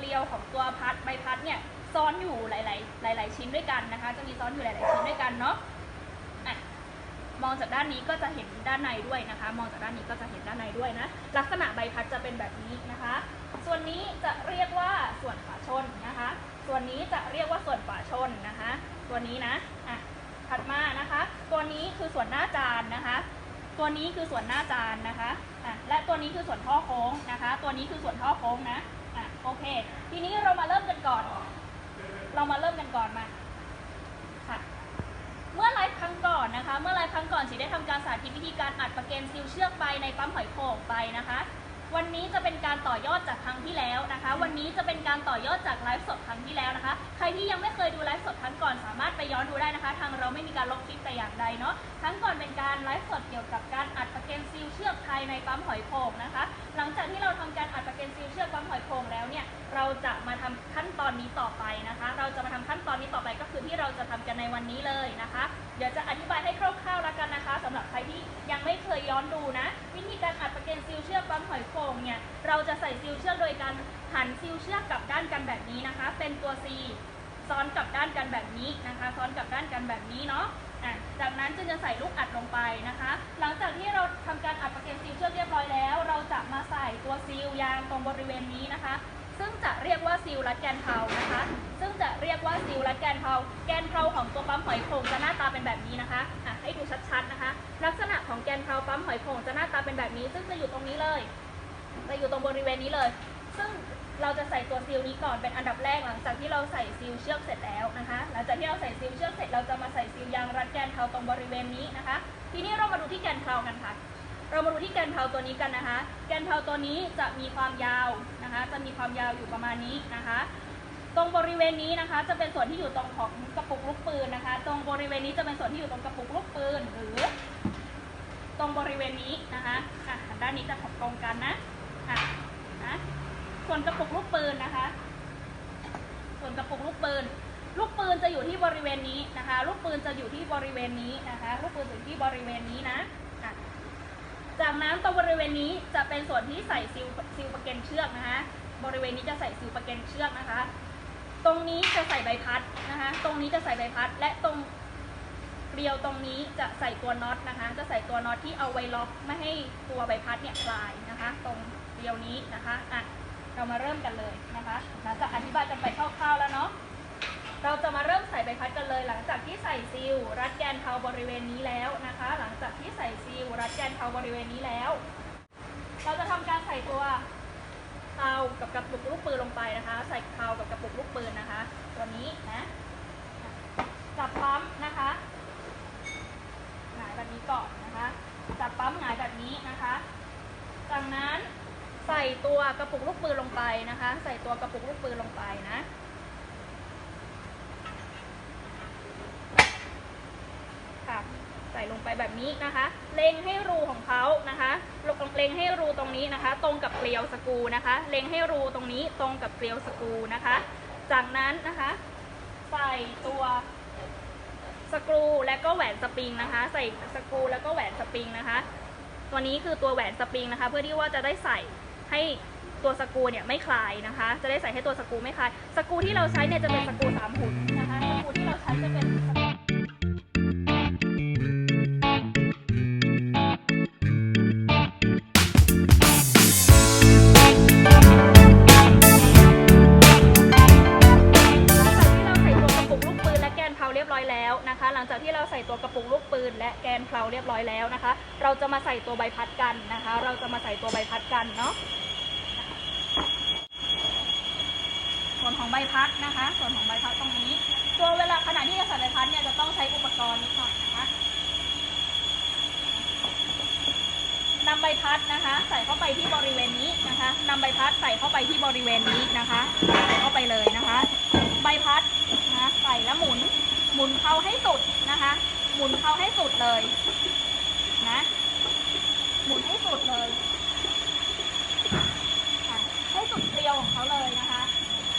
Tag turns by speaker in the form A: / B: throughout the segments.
A: กลียวของตัวพัดใบพัดเนี่ยซ้อนอยู่หลาย ๆ หลาย ๆ ชิ้นด้วยกันนะคะ จะมีซ้อนอยู่หลาย ๆ ชิ้นด้วยกันเนาะมองจากด้านนี้ก็จะเห็นด้านในด้วยนะคะ มองจากด้านนี้ก็จะเห็นด้านในด้วยนะ ลักษณะใบพัดจะเป็นแบบนี้นะคะ ส่วนนี้จะเรียกว่าส่วนฝาชนนะคะ ส่วนนี้จะเรียกว่าส่วนฝาชนนะคะ ตัวนี้นะ อะ ถัดมานะคะ ตัวนี้คือส่วนหน้าจานนะคะ ตัวนี้คือส่วนหน้าจานนะคะ อะ และตัวนี้คือส่วนท่อโค้งนะคะ ตัวนี้คือส่วนท่อโค้งนะ โอเค ทีนี้เรามาเริ่มกันก่อน เรามาเริ่มกันก่อนมาค่ะ เมื่อไลฟ์ครั้งก่อนนะคะ เมื่อไลฟ์ครั้งก่อนสีได้ทำการสาธิตวิธีการอัดประเกนซิลเชือกไปในปั๊มหอยโข่งไปนะคะ วันนี้จะเป็นการต่อยอดจากครั้งที่แล้วนะคะ วันนี้จะเป็นการต่อยอดจากไลฟ์สดครั้งที่แล้วนะคะ ใครที่ยังไม่เคยดูไลฟ์สดครั้งก่อนสามารถไปย้อนดูได้นะคะ ทางเราไม่มีการลบคลิปแต่อย่างใดเนาะ ครั้งก่อนเป็นการไลฟ์สดเกี่ยวกับการอัดประเกนซิลเชือกภายในปั๊มหอยโข่งนะคะ หลังจากที่เราทำการอัดประเกนซิลเชือกปั๊มหอยโข่งแล้วเนี่ย เราจะมาทำขั้นตอนนี้ต่อไปนะคะ เราจะมาทำขั้นตอนนี้ต่อไปก็คือที่เราจะทำกันในวันนี้เลยนะคะ เดี๋ยวจะอธิบายให้คร่าวๆแล้วกันนะคะสำหรับใครที่ยังไม่เคยย้อนดูนะ วิธีการอัดประเกนซิลเชือกปั๊มหอยโข่ง เราจะใส่ซิลเชือกโดยการหันซิลเชือกกลับด้านกันแบบนี้นะคะ เป็นตัว C ซ้อนกลับด้านกันแบบนี้นะคะ ซ้อนกลับด้านกันแบบนี้เนาะอะจากนั้นจึงจะใส่ลูกอัดลงไปนะคะ หลังจากที่เราทำการอัดประเก็นซิลเชือกเรียบร้อยแล้ว เราจะมาใส่ตัวซีลยางตรงบริเวณนี้นะคะ ซึ่งจะเรียกว่าซีลรัดแกนเพลานะคะ ซึ่งจะเรียกว่าซีลรัดแกนเพลาแกนเพลาของตัวปั๊มหอยโข่งจะหน้าตาเป็นแบบนี้นะคะอะให้ดูชัดๆนะคะ ลักษณะของแกนเพลาปั๊มหอยโข่งจะหน้าตาเป็นแบบนี้ ซึ่งจะอยู่ตรงนี้เลย จะอยู่ตรงบริเวณนี้เลย ซึ่งเราจะใส่ตัวซีลนี้ก่อนเป็นอันดับแรกหลังจากที่เราใส่ซีลเชือกเสร็จแล้วนะคะ หลังจากที่เราใส่ซีลเชือกเสร็จเราจะมาใส่ซีลยางรัดแกนเพลาตรงบริเวณนี้นะคะ ทีนี้เรามาดูที่แกนเพลากันค่ะ เรามาดูที่แกนเพลาตัวนี้กันนะคะ แกนเพลาตัวนี้จะมีความยาวนะคะ จะมีความยาวอยู่ประมาณนี้นะคะ ตรงบริเวณนี้นะคะ จะเป็นส่วนที่อยู่ตรงของกระปุกลูกปืนนะคะ ตรงบริเวณนี้จะเป็นส่วนที่อยู่ตรงกระปุกลูกปืนหรือ ตรงบริเวณนี้นะคะอะด้านนี้จะตรงกันนะ อะนะส่วนกระปุกลูกปืนนะคะ ส่วนกระปุกลูกปืน ลูกปืนจะอยู่ที่บริเวณนี้นะคะ ลูกปืนจะอยู่ที่บริเวณนี้นะคะ ลูกปืนอยู่ที่บริเวณนี้นะอะจากนั้นตรงบริเวณนี้จะเป็นส่วนที่ใส่ซิลซิลประเก็นเชือกนะคะ บริเวณนี้จะใส่ซิลประเก็นเชือกนะคะ ตรงนี้จะใส่ใบพัดนะคะ ตรงนี้จะใส่ใบพัด และตรงเกลียวตรงนี้จะใส่ตัวน็อตนะคะ จะใส่ตัวน็อตที่เอาไว้ล็อกไม่ให้ตัวใบพัดเนี่ยคลายนะคะ ตรง เกลียวนี้นะคะอะเรามาเริ่มกันเลยนะคะหลังจากอธิบายกันไปคร่าวๆแล้วเนาะเราจะมาเริ่มใส่ใบพัดกันเลย หลังจากที่ใส่ซีลรัดแกนเพาบริเวณนี้แล้วนะคะ หลังจากที่ใส่ซีลรัดแกนเพาบริเวณนี้แล้ว เราจะทำการใส่ตัวเพากับกระปุกลูกปืนลงไปนะคะ ใส่เพากับกระปุกลูกปืนนะคะตัวนี้นะจับปั๊มนะคะหงายแบบนี้ก่อนนะคะจับปั๊มหงายแบบนี้นะคะ จากนั้น ใส่ตัวกระปุกลูกปืนลงไปนะคะ ใส่ตัวกระปุกลูกปืนลงไปนะ ค่ะ ใส่ลงไปแบบนี้นะคะ เล็งให้รูของเขานะคะเล็งให้รูตรงนี้นะคะ ตรงกับเกลียวสกรูนะคะ เล็งให้รูตรงนี้ตรงกับเกลียวสกรูนะคะ จากนั้นนะคะ ใส่ตัวสกรูและก็แหวนสปริงนะคะ ใส่สกรูแล้วก็แหวนสปริงนะคะ ตัวนี้คือตัวแหวนสปริงนะคะ เพื่อที่ว่าจะได้ใส่ ให้ตัวสกูเนี่ยไม่คลายนะคะ จะได้ใส่ให้ตัวสกูไม่คลาย สกูที่เราใช้เนี่ยจะเป็นสกูสามหุ่นนะคะ สกูที่เราใช้จะเป็น แล้วนะคะ หลังจากที่เราใส่ตัวกระปุกลูกปืน และแกนเพลาเรียบร้อยแล้วนะคะ เราจะมาใส่ตัวใบพัดกันนะคะ เราจะมาใส่ตัวใบพัดกันเนาะส่วนของใบพัดนะคะ ส่วนของใบพัดตรงนี้ ตัวเวลาขณะที่จะใส่ใบพัดเนี่ยจะต้องใช้อุปกรณ์นิดหน่อยนะคะนำใบพัดนะคะ ใส่เข้าไปที่บริเวณนี้นะคะนำใบพัดใส่เข้าไปที่บริเวณนี้นะคะใส่เข้าไปเลยนะคะ ใบพัดนะใส่แล้วหมุน มุนเข้าให้สุดนะคะ หมุนเข้าให้สุดเลยนะ หมุนให้สุดเลยอะให้สุดเกลียวของเขาเลยนะคะ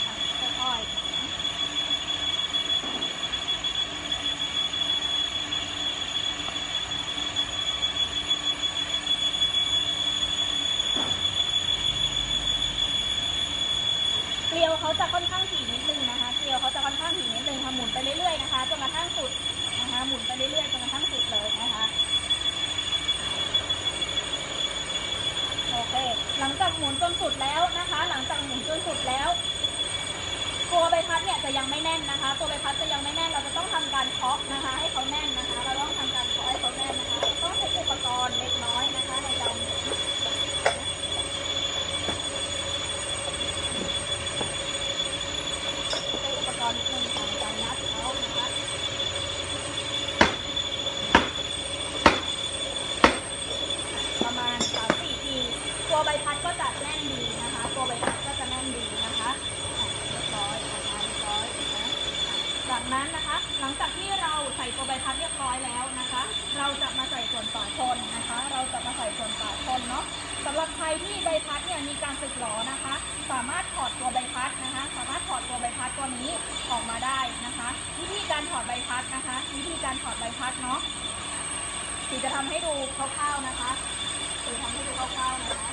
A: อะค่อยๆเกลียวเขาจะค่อนข้างถี่นิดนึงนะคะ เกลียวเขาจะค่อนข้างถี่นิดนึงค่ะหมุนไปเรื่อยๆนะคะจนกระทั่งสุดนะคะ หมุนไปเรื่อยๆจนกระทั่งสุดเลยนะคะ โอเค หลัง จนสุดแล้วนะคะ หลังจากหมุนจนสุดแล้ว ตัวใบพัดเนี่ยจะยังไม่แน่นนะคะ ตัวใบพัดจะยังไม่แน่น เราจะต้องทำการเคาะนะคะ ให้เขาแน่นนะคะ เราต้องทำการเคาะให้เขาแน่นนะคะ ต้องใช้อุปกรณ์เล็กน้อยนะคะในการหมุนใช้อุปกรณ์นิดนึงค่ะในการนัดเขานะคะ ประมาณสามสี่ที ตัวใบพัดก็จะแน่นดีนะคะ ตัวใบพัดก็จะแน่นดีนะคะอะเรียบร้อยนะคะเรียบร้อยนะอะจาก นั้นนะคะ หลังจากที่เราใส่ตัวใบพัดเรียบร้อยแล้วนะคะ เราจะมาใส่ส่วนฝาชนนะคะ เราจะมาใส่ส่วนฝาชนเนาะสำหรับใครที่ใบพัดเนี่ยมีการสึกหรอนะคะ สามารถถอดตัวใบพัดนะคะ สามารถถอดตัวใบพัดตัวนี้ออกมาได้นะคะ วิธีการถอดใบพัดนะคะ วิธีการถอดใบพัดเนาะสีจะทำให้ดูคร่าวๆนะคะสีทำให้ดูคร่าวๆนะคะ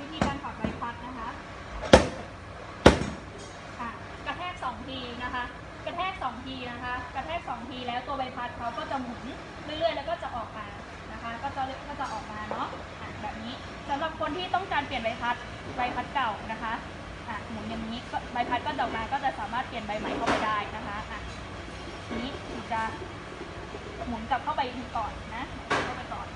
A: วิธีการถอดใบพัดนะคะ ค่ะกระแทกสองทีนะคะ กระแทกสองทีนะคะ กระแทกสองทีแล้วตัวใบพัดเขาก็จะหมุนเรื่อยๆ แล้วก็จะออกมานะคะ ก็จะก็จะออกมาเนาะอะแบบนี้สำหรับคนที่ต้องการเปลี่ยนใบพัดใบพัดเก่านะคะอะหมุนอย่างนี้ก็ใบพัดก็จะออกมาก็จะสามารถเปลี่ยนใบใหม่เข้าไปได้นะคะอะทีนี้ถึงจะหมุนกลับเข้าไปก่อนนะหมุนเข้าไปก่อน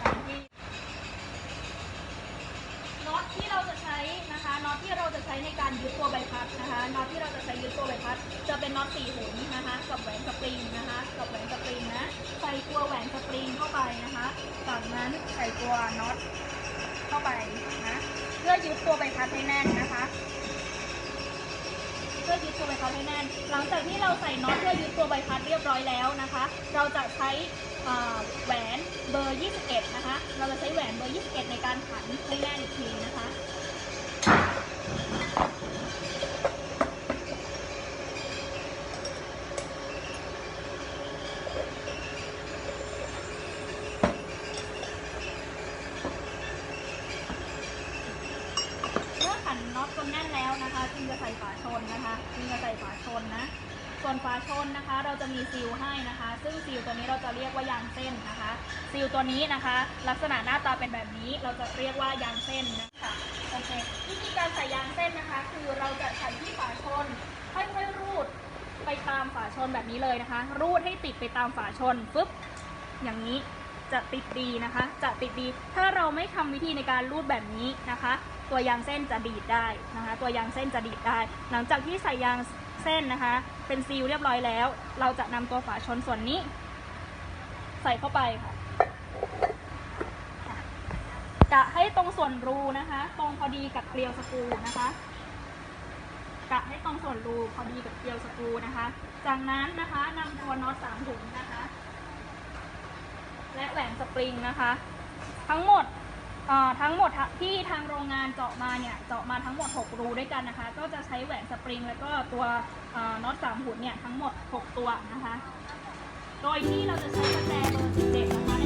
A: สามที่น็อตที่เราจะใช้นะคะน็อตที่เราจะใช้ในการยึดตัวใบพัดนะคะน็อตที่เราจะใช้ยึดตัวใบพัด จะเป็นน็อตสี่หุ่นนะคะกับแหวนสปริงนะคะกับแหวนสปริงนะใส่ตัวแหวนสปริงเข้าไปนะคะจากนั้นใส่ตัวน็อตเข้าไปนะเพื่อ ยึดตัวใบพัดให้แน่นนะคะเพื่อยึดตัวใบพัดให้แน่น หลังจากที่เราใส่น็อตเพื่อยึดตัวใบพัดเรียบร้อยแล้วนะคะ เราจะใช้แหวนเบอร์ 21 นะคะ เราจะใช้แหวนเบอร์ 21 ในการขันให้แน่นอีกทีนะคะ เมื่อขันน็อตจนแน่นแล้วนะคะจึงจะใส่ฝาชนนะคะจึงจะใส่ฝาช นะ ส่วนฝาชนนะคะ เราจะมีซีลให้นะคะ ซึ่งซีลตัวนี้เราจะเรียกว่ายางเส้นนะคะ ซีลตัวนี้นะคะ ลักษณะหน้าตาเป็นแบบนี้ เราจะเรียกว่ายางเส้นนะคะโอเควิธีการใส่ยางเส้นนะคะ คือเราจะใส่ที่ฝาชนค่อยๆรูดไปตามฝาชนแบบนี้เลยนะคะ รูดให้ติดไปตามฝาชนฟึบอย่างนี้จะติดดีนะคะ จะติดดี ถ้าเราไม่ทำวิธีในการรูดแบบนี้นะคะ ตัวยางเส้นจะดีดได้นะคะ ตัวยางเส้นจะดีดได้ หลังจากที่ใส่ยาง เส้นนะคะ เป็นซีลเรียบร้อยแล้ว เราจะนำตัวฝาชนส่วนนี้ ใส่เข้าไปค่ะจะให้ตรงส่วนรูนะคะ ตรงพอดีกับเกลียวสกรูนะคะจะให้ตรงส่วนรูพอดีกับเกลียวสกรูนะคะ จากนั้นนะคะนำตัวน็อตสามถุงนะคะ และแหวนสปริงนะคะ ทั้งหมด ทั้งหมดที่ทางโรงงานเจาะมาเนี่ยเจาะมาทั้งหมด 6 รูด้วยกันนะคะ ก็จะใช้แหวนสปริง แล้วก็ตัวน็อตสามหุ่นเนี่ยทั้งหมด 6 ตัวนะคะ โดยที่เราจะใช้กระแจเบอร์สิบเจ็ดนะคะ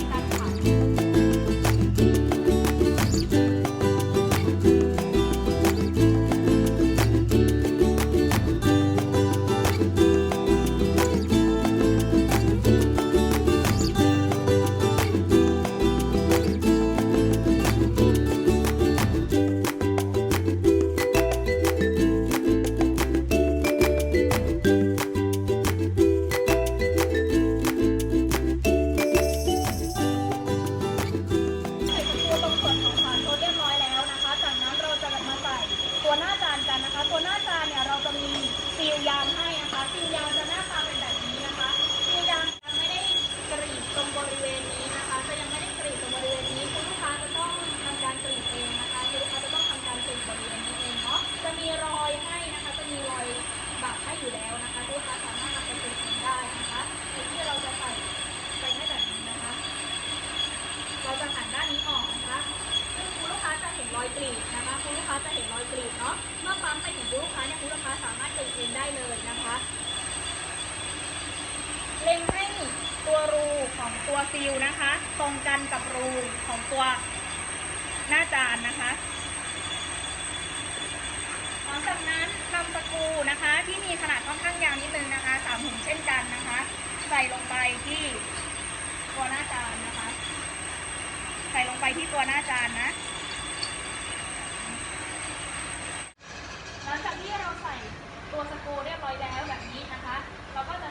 A: ตัวซีลนะคะ ตรงกันกับรูของตัวหน้าจานนะคะหลังจากนั้นนำตะกูนะคะ ที่มีขนาดค่อนข้างยาวนิดนึงนะคะสามหุ่นเช่นกันนะคะ ใส่ลงไปที่ตัวหน้าจานนะคะ ใส่ลงไปที่ตัวหน้าจานนะหลังจากที่เราใส่ตัวสกูเรียบร้อยแล้วแบบนี้นะคะ เราก็จะ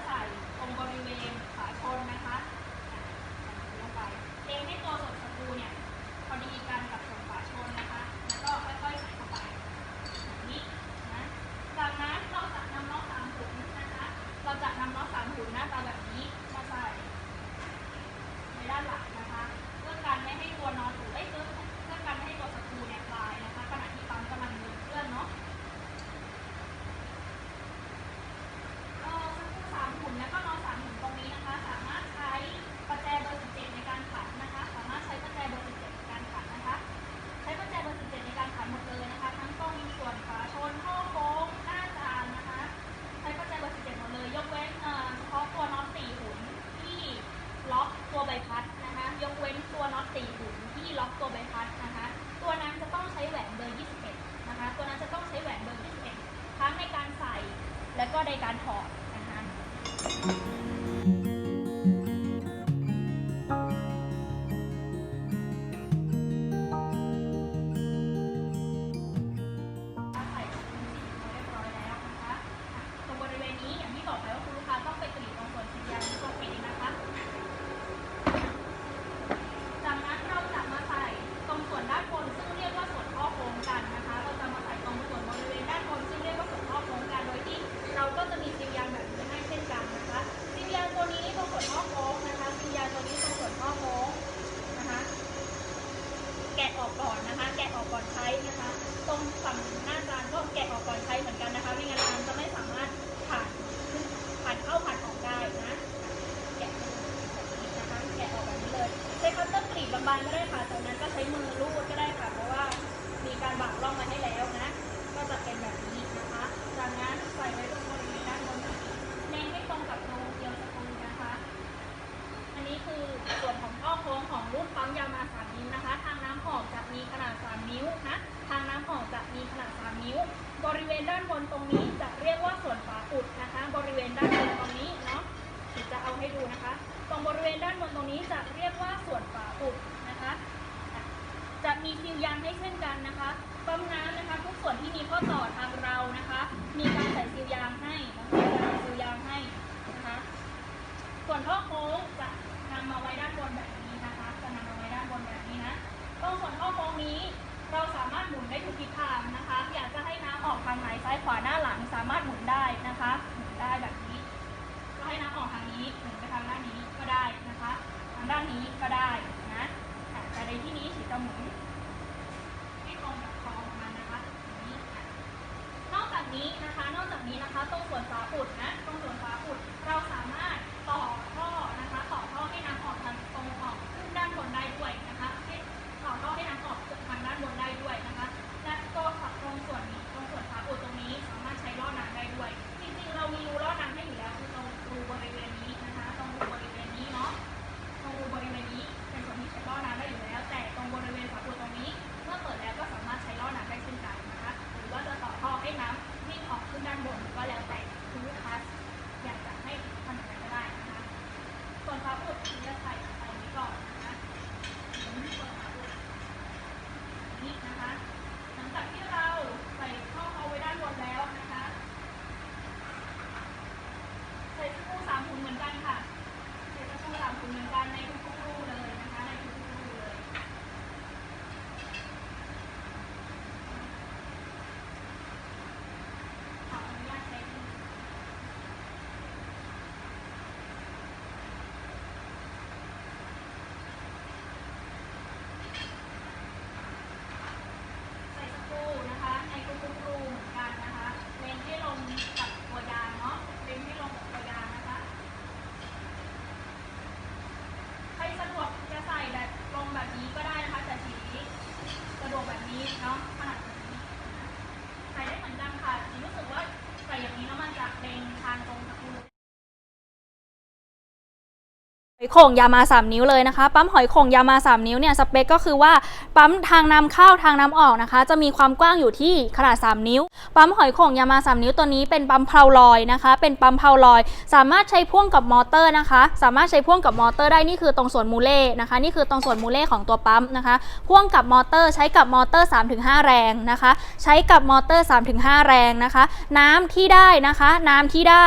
A: ย
B: โข่งยามา 3 นิ้วเลยนะคะ ปั๊มหอยโข่งยามา 3 นิ้วเนี่ยสเปคก็คือว่าปั๊มทางนำเข้าทางน้ำออกนะคะ จะมีความกว้างอยู่ที่ขนาด 3 นิ้ว ปั๊มหอยโข่งยามา 3 นิ้วตัวนี้เป็นปั๊มเพลาลอยนะคะ เป็นปั๊มเพลาลอย สามารถใช้พ่วงกับมอเตอร์นะคะ สามารถใช้พ่วงกับมอเตอร์ได้นี่คือตรงส่วนมูเล่นะคะ นี่คือตรงส่วนมูเล่ของตัวปั๊มนะคะ พ่วงกับมอเตอร์ใช้กับมอเตอร์ 3-5 แรงนะคะ ใช้กับมอเตอร์ 3-5 แรงนะคะ น้ำที่ได้นะคะ น้ำที่ได้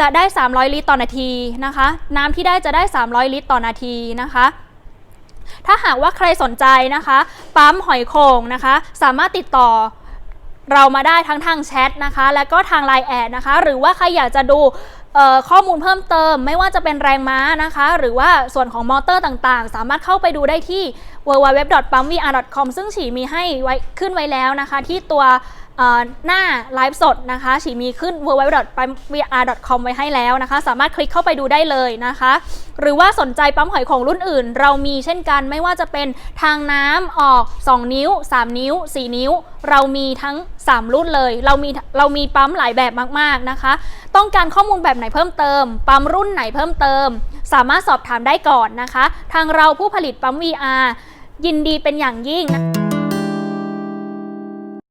B: จะได้ 300 ลิตรต่อนาทีนะคะ น้ำที่ได้จะได้ 300 ลิตรต่อนาทีนะคะ ถ้าหากว่าใครสนใจนะคะ ปั๊มหอยโข่งนะคะ สามารถติดต่อเรามาได้ทั้งทางแชทนะคะ และก็ทางไลน์แอดนะคะ หรือว่าใครอยากจะดูข้อมูลเพิ่มเติม ไม่ว่าจะเป็นแรงม้านะคะ หรือว่าส่วนของมอเตอร์ต่างๆ สามารถเข้าไปดูได้ที่ www.pumpvr.com ซึ่งฉีมีให้ไว้ขึ้นไว้แล้วนะคะ ที่ตัว หน้าไลฟ์สดนะคะฉีมีขึ้น w w w v r c o m ไว้ให้แล้วนะคะ สามารถคลิกเข้าไปดูได้เลยนะคะ หรือว่าสนใจปั๊มหอยของรุ่นอื่น เรามีเช่นกันไม่ว่าจะเป็นทางน้ำออก 2 นิ้ว 3 นิ้ว 4 นิ้ว เรามีทั้ง 3 รุ่นเลย เรามีเรามีปั๊มหลายแบบมากๆนะคะ ต้องการข้อมูลแบบไหนเพิ่มเติม ปั๊มรุ่นไหนเพิ่มเติม สามารถสอบถามได้ก่อนนะคะ ทางเราผู้ผลิตปั๊ม VR ยินดีเป็นอย่างยิ่งนะ